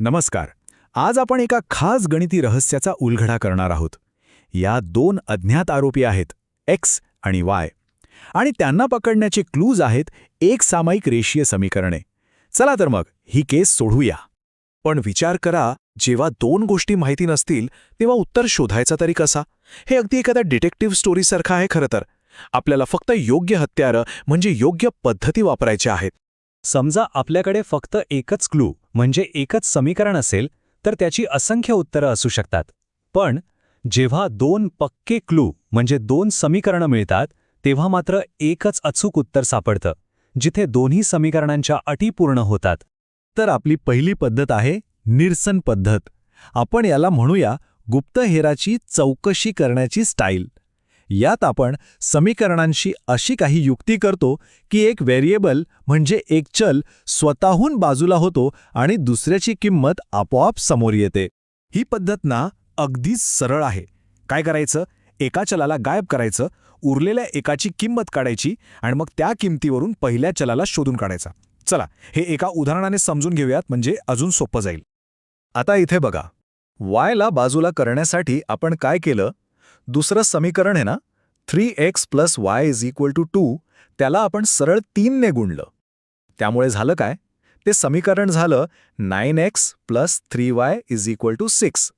नमस्कार. आज आपण एका खास गणिती रहस्याचा उलघडा करणार आहोत. या दोन अज्ञात आरोपी आहेत एक्स आणि वाय. आणि त्यांना पकडण्याचे क्लूज आहेत एक सामायिक रेषीय समीकरणे. चला तर मग ही केस सोडवूया पण विचार करा जेव्हा दोन गोष्टी माहिती नसतील तेव्हा उत्तर शोधायचा तरी कसा? हे अगदी एखाद्या डिटेक्टिव्ह स्टोरीसारखं आहे खरं तर. आपल्याला फक्त योग्य हत्यारं म्हणजे योग्य पद्धती वापरायच्या आहेत. समजा आपल्याकडे फक्त एकच क्लू म्हणजे एकच समीकरण असेल तर त्याची असंख्य उत्तरं असू शकतात. पण जेव्हा दोन पक्के क्लू म्हणजे दोन समीकरणं मिळतात तेव्हा मात्र एकच अचूक उत्तर सापडतं जिथे दोन्ही समीकरणांच्या अटी पूर्ण होतात. तर आपली पहिली पद्धत आहे निरसन पद्धत. आपण याला म्हणूया गुप्तहेराची चौकशी करण्याची स्टाईल. यात आपण समीकरणांशी अशी काही युक्ती करतो की एक व्हेरिएबल म्हणजे एक चल स्वतःहून बाजूला होतो आणि दुसऱ्याची किंमत आपोआप समोर येते. ही पद्धत ना अगदीच सरळ आहे. काय करायचं? एका चलाला गायब करायचं उरलेल्या एकाची किंमत काढायची आणि मग त्या किमतीवरून पहिल्या चलाला शोधून काढायचा. चला हे एका उदाहरणाने समजून घेऊयात म्हणजे अजून सोपं जाईल. आता इथे बघा. वायला बाजूला करण्यासाठी आपण काय केलं? दुसरं समीकरण आहे ना? Three x plus y is equal to two त्याला आपण सरळ तीनने गुणलं. त्यामुळे झालं काय? ते समीकरण झालं nine x plus three y is equal to six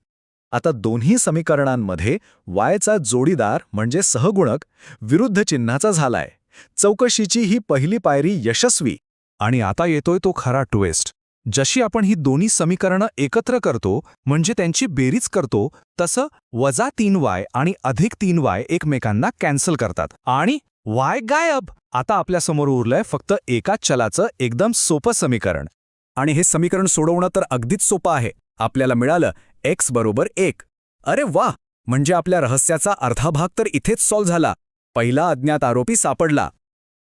आता दोन्ही समीकरणांमध्ये वायचा जोडीदार म्हणजे सहगुणक विरुद्ध चिन्हाचा झालाय. चौकशीची ही पहिली पायरी यशस्वी. आणि आता येतोय तो खरा ट्विस्ट जशी आपण ही दोन्ही समीकरणं एकत्र करतो म्हणजे त्यांची बेरीज करतो तसं वजा तीन वाय आणि अधिक तीन वाय एकमेकांना कॅन्सल करतात. आणि वाय गायब! आता आपल्यासमोर उरलंय फक्त एका चलाचं एकदम सोपं समीकरण. आणि हे समीकरण सोडवणं तर अगदीच सोपं आहे. आपल्याला मिळालं एक्स बरोबर एक. अरे वा म्हणजे आपल्या रहस्याचा अर्धा भाग तर इथेच सॉल्व्ह झाला. पहिला अज्ञात आरोपी सापडला.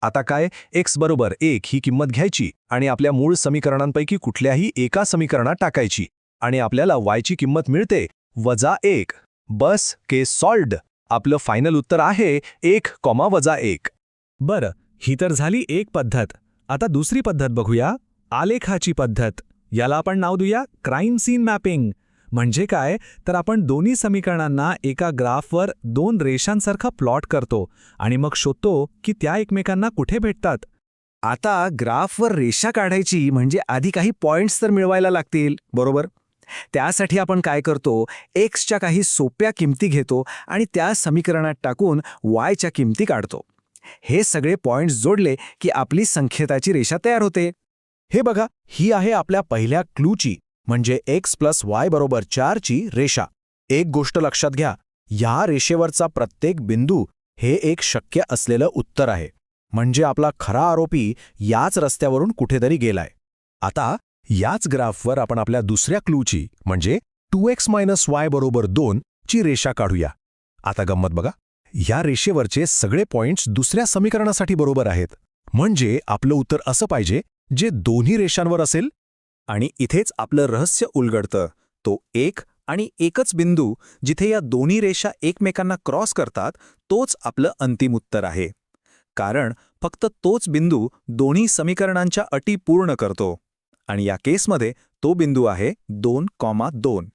आता काय? एक्स बरोबर एक ही किंमत घ्यायची आणि आपल्या मूळ समीकरणांपैकी कुठल्याही एका समीकरणात टाकायची आणि आपल्याला वायची किंमत मिळते. वजा एक. बस के सॉल्ड आपलं फायनल उत्तर आहे एक कॉमा वजा एक. बरं ही तर झाली एक पद्धत. आता दुसरी पद्धत बघूया. आलेखाची पद्धत. याला आपण नाव देऊया क्राईम सीन मॅपिंग म्हणजे काय? तर आपण दोन्ही समीकरणांना एका ग्राफवर दोन रेषांसारखा प्लॉट करतो आणि मग शोधतो की त्या एकमेकांना कुठे भेटतात. आता ग्राफवर रेषा काढायची म्हणजे आधी काही पॉइंट्स तर मिळवायला लागतील बरोबर? त्यासाठी आपण काय करतो? एक्सच्या काही सोप्या किमती घेतो आणि त्या समीकरणात टाकून वायच्या किमती काढतो. हे सगळे पॉइंट्स जोडले की आपली संख्येताची रेषा तयार होते. हे बघा ही आहे आपल्या पहिल्या क्लूची. म्हणजे एक्स प्लस वाय बरोबर चारची रेषा. एक गोष्ट लक्षात घ्या या रेषेवरचा प्रत्येक बिंदू हे एक शक्य असलेलं उत्तर आहे. म्हणजे आपला खरा आरोपी याच रस्त्यावरून कुठेतरी गेलाय. आता याच ग्राफवर आपण आपल्या दुसऱ्या क्लूची म्हणजे टू एक्स मायनस वाय बरोबर दोन ची रेषा काढूया. आता गंमत बघा या रेषेवरचे सगळे पॉइंट्स दुसऱ्या समीकरणासाठी बरोबर आहेत. म्हणजे आपलं उत्तर असं पाहिजे जे दोन्ही रेषांवर असेल आणि इथेच आपलं रहस्य उलगडतं. तो एक आणि एकच बिंदू जिथे या दोन्ही रेषा एकमेकांना क्रॉस करतात तोच आपलं अंतिम उत्तर आहे. कारण फक्त तोच बिंदू दोन्ही समीकरणांच्या अटी पूर्ण करतो. आणि या केसमध्ये तो बिंदू आहे दोन कॉमा दोन.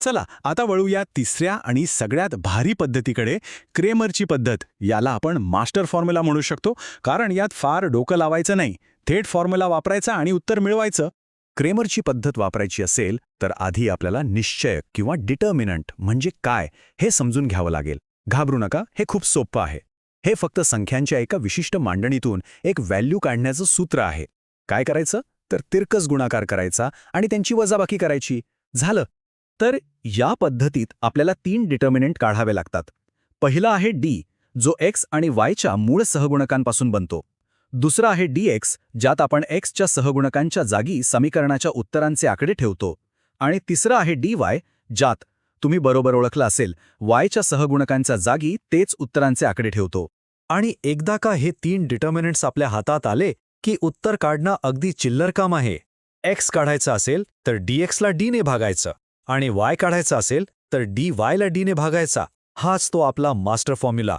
चला आता वळूया तिसऱ्या आणि सगळ्यात भारी पद्धतीकडे. क्रेमरची पद्धत याला आपण मास्टर फॉर्म्युला म्हणू शकतो. कारण यात फार डोकं लावायचं नाही. थेट फॉर्म्युला वापरायचा आणि उत्तर मिळवायचं. क्रेमरची पद्धत वापरायची असेल तर आधी आपल्याला निश्चय किंवा डिटर्मिनंट म्हणजे काय हे समजून घ्यावं लागेल. घाबरू नका हे खूप सोपं आहे. हे फक्त संख्यांच्या एका विशिष्ट मांडणीतून एक व्हॅल्यू काढण्याचं सूत्र आहे. काय करायचं? तर तिरकस गुणाकार करायचा आणि त्यांची वजाबाकी करायची. झालं. तर या पद्धतीत आपल्याला तीन डिटर्मिनंट काढावे लागतात. पहिला आहे डी जो एक्स आणि वायच्या मूळ सहगुणकांपासून बनतो. दुसरा आहे डी एक्स ज्यात आपण एक्सच्या सहगुणकांच्या जागी समीकरणाच्या उत्तरांचे आकडे ठेवतो. आणि तिसरा आहे डी वाय ज्यात तुम्ही बरोबर ओळखलं असेल वायच्या सहगुणकांच्या जागी तेच उत्तरांचे आकडे ठेवतो. आणि एकदा का हे तीन डिटर्मिनंट्स आपल्या हातात आले की उत्तर काढणं अगदी चिल्लर काम आहे. एक्स काढायचं असेल तर डी एक्सला डीने भागायचं. आणि वाय काढायचं असेल तर डी वायला डीने भागायचा. हाच तो आपला मास्टर फॉर्म्युला.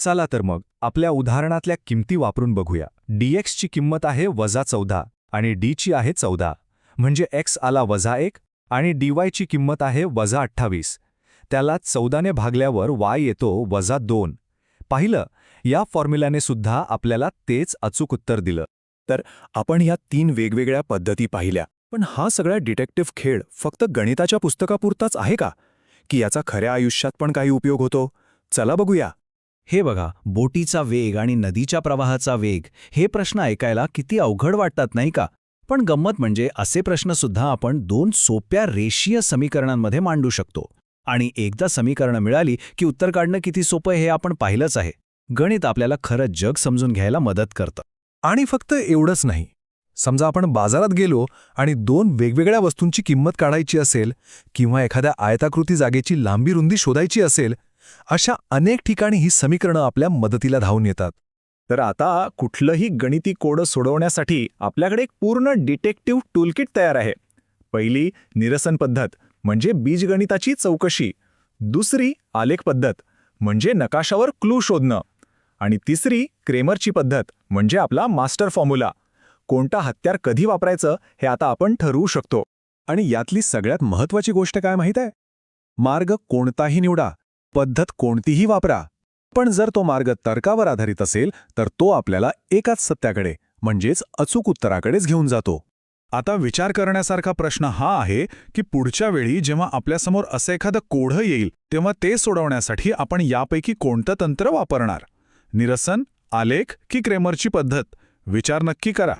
चला तर मग आपल्या उदाहरणातल्या किमती वापरून बघूया. डीएक्सची किंमत आहे वजा चौदा आणि डीची आहे चौदा. म्हणजे एक्स आला वजा एक आणि डी वायची किंमत आहे वजा अठ्ठावीस. त्याला चौदाने भागल्यावर वाय येतो वजा दोन. पाहिलं? या फॉर्म्युल्याने सुद्धा आपल्याला तेच अचूक उत्तर दिलं. तर आपण ह्या तीन वेगवेगळ्या पद्धती पाहिल्या. पण हा सगळा डिटेक्टिव्ह खेळ फक्त गणिताच्या पुस्तकापुरताच आहे का? की याचा खऱ्या आयुष्यात पण काही उपयोग होतो? चला बघूया. हे बघा बोटीचा वेग आणि नदीच्या प्रवाहाचा वेग हे प्रश्न ऐकायला किती अवघड वाटतात नाही का? पण गंमत म्हणजे असे प्रश्नसुद्धा आपण दोन सोप्या रेषीय समीकरणांमध्ये मांडू शकतो. आणि एकदा समीकरणं मिळाली की उत्तर काढणं किती सोपं हे आपण पाहिलंच आहे. गणित आपल्याला खरं जग समजून घ्यायला मदत करतं. आणि फक्त एवढंच नाही. समजा आपण बाजारात गेलो आणि दोन वेगवेगळ्या वस्तूंची किंमत काढायची असेल किंवा एखाद्या आयताकृती जागेची लांबी रुंदी शोधायची असेल अशा अनेक ठिकाणी ही समीकरणं आपल्या मदतीला धावून येतात. तर आता कुठलंही गणिती कोडं सोडवण्यासाठी आपल्याकडे एक पूर्ण डिटेक्टिव्ह टूलकिट तयार आहे. पहिली निरसन पद्धत म्हणजे बीजगणिताची चौकशी. दुसरी आलेख पद्धत म्हणजे नकाशावर क्लू शोधणं. आणि तिसरी क्रेमरची पद्धत म्हणजे आपला मास्टर फॉर्म्युला. कोणता हत्यार कधी वापरायचं हे आता आपण ठरवू शकतो. आणि यातली सगळ्यात महत्वाची गोष्ट काय माहीत आहे? मार्ग कोणताही निवडा. पद्धत कोणतीही वापरा. पण जर तो मार्ग तर्कावर आधारित असेल तर तो आपल्याला एकाच सत्याकडे म्हणजेच अचूक उत्तराकडेच घेऊन जातो. आता विचार करण्यासारखा प्रश्न हा आहे की पुढच्या वेळी जेव्हा आपल्यासमोर असं एखादं कोढं येईल तेव्हा ते सोडवण्यासाठी आपण यापैकी कोणतं तंत्र वापरणार? निरसन आलेख की क्रेमरची पद्धत? विचार नक्की करा.